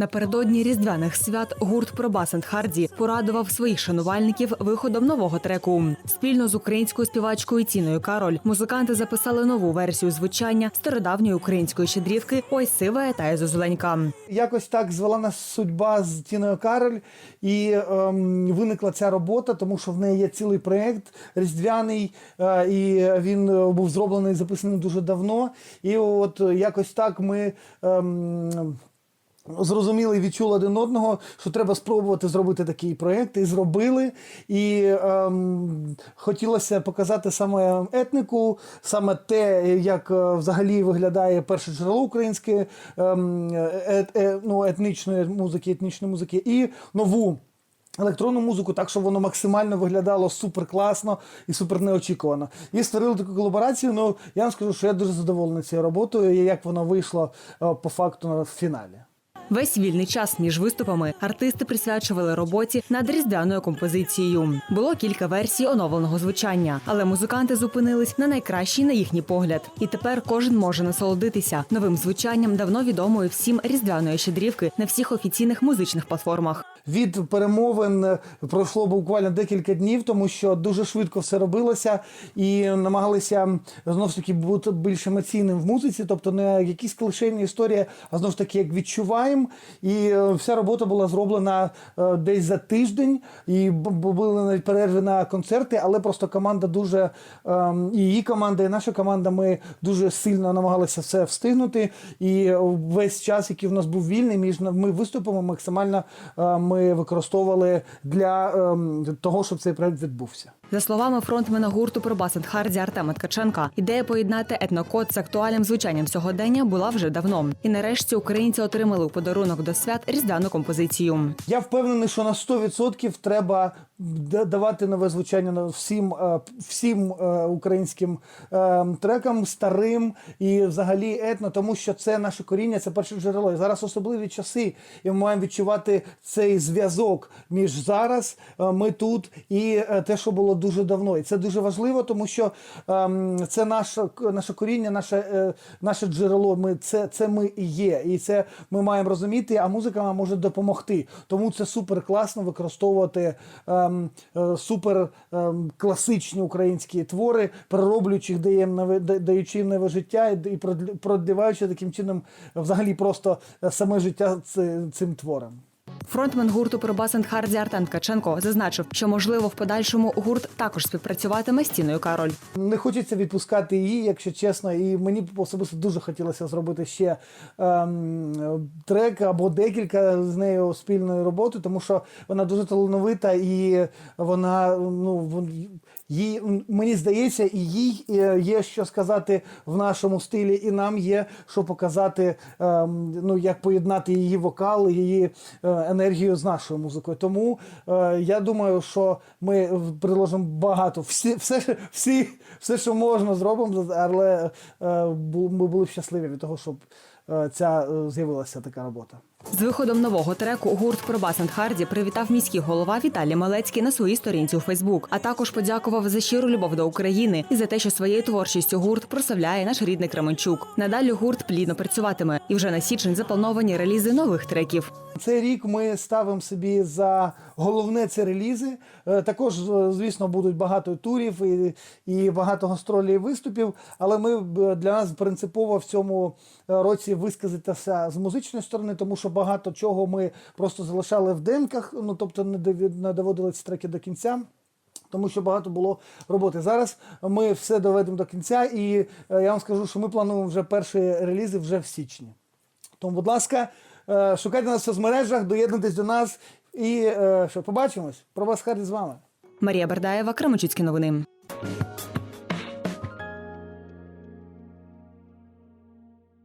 Напередодні різдвяних свят гурт Пробас енд Харді порадував своїх шанувальників виходом нового треку. Спільно з українською співачкою Тіною Кароль музиканти записали нову версію звучання стародавньої української щедрівки Ой сива та зозуленька. Якось так звела нас судьба з Тіною Кароль, і ем, виникла ця робота, тому що в неї є цілий проєкт різдвяний, е, і він е, був зроблений, записаний дуже давно. І от е, якось так ми. Ем, Зрозуміли і відчули один одного, що треба спробувати зробити такий проєкт, і зробили. І ем, хотілося показати саме етнику, саме те, як е, взагалі виглядає перше джерело української ем, е, е, ну, етнічної музики, етнічної музики, і нову. Електронну музику, так щоб воно максимально виглядало супер класно і супер неочікувано. І створили таку колаборацію. Ну я вам скажу, що я дуже задоволений цією роботою, і як воно вийшло е, по факту в фіналі. Весь вільний час між виступами артисти присвячували роботі над різдвяною композицією. Було кілька версій оновленого звучання, але музиканти зупинились на найкращій на їхній погляд. І тепер кожен може насолодитися новим звучанням давно відомої всім різдвяної щедрівки на всіх офіційних музичних платформах. Від перемовин е, пройшло буквально декілька днів, тому що дуже швидко все робилося і намагалися знову ж таки бути більш емоційним в музиці, тобто не якісь клишені історії, а знову ж таки як відчуваємо. І е, вся робота була зроблена е, десь за тиждень, і були навіть перерви на концерти, але просто команда дуже ем, і її команда, і наша команда. Ми дуже сильно намагалися все встигнути. І весь час, який в нас був вільний, між ми виступами максимально е, ми використовували для ем, того, щоб цей проект відбувся. За словами фронтмена гурту Пробас енд Харді Артема Ткаченка, ідея поєднати етнокод з актуальним звучанням сьогодення була вже давно. І нарешті українці отримали у подарунок до свят різдвяну композицію. Я впевнений, що на 100% треба давати нове звучання всім, е, всім е, українським е, трекам, старим і взагалі етно, тому що це наше коріння, це перше джерело. І зараз особливі часи, і ми маємо відчувати цей зв'язок між зараз, ми тут і те, що було дуже давно. І це дуже важливо, тому що ем, це наше, наше коріння, наше, е, наше джерело. Ми це, це ми і є, і це ми маємо розуміти. А музика нам може допомогти. Тому це супер класно використовувати ем, е, супер ем, класичні українські твори, перероблюючи їх, даєм нове, даючи їм нове життя і, і продліваючи таким чином взагалі просто е, саме життя ц- цим твором. Фронтмен гурту Пробас Харді Артем Ткаченко зазначив, що можливо в подальшому гурт також співпрацюватиме з Тіною Кароль. Не хочеться відпускати її, якщо чесно. І мені особисто дуже хотілося зробити ще ем, трек або декілька з нею спільної роботи, тому що вона дуже талановита і вона ну їй мені здається, і їй е, є що сказати в нашому стилі, і нам є що показати, ем, ну як поєднати її вокал, її е, енергію з нашою музикою. Тому е, я думаю, що ми приложимо багато всі, все, всі, все, що можна, зробимо, але е, ми були б щасливі від того, щоб е, ця е, з'явилася така робота. З виходом нового треку гурт Пробас Харді привітав міський голова Віталій Малецький на своїй сторінці у Фейсбук, а також подякував за щиру любов до України і за те, що своєю творчістю гурт прославляє наш рідний Кременчук. Надалі гурт плідно працюватиме, і вже на січень заплановані релізи нових треків. Цей рік ми ставимо собі за головне це релізи. Е, Також, е, звісно, будуть багато турів і, і багато гастролей і виступів. Але ми для нас принципово в цьому е, році висказатися з музичної сторони, тому що багато чого ми просто залишали в демках, ну тобто не доводили ці треки до кінця. Тому що багато було роботи. Зараз ми все доведемо до кінця, і е, я вам скажу, що ми плануємо вже перші релізи вже в січні. Тому, будь ласка, е, шукайте нас в соцмережах, доєднуйтесь до нас і е, що побачимось. Про вас Харді з вами. Марія Бердаєва, Кременчуцькі новини.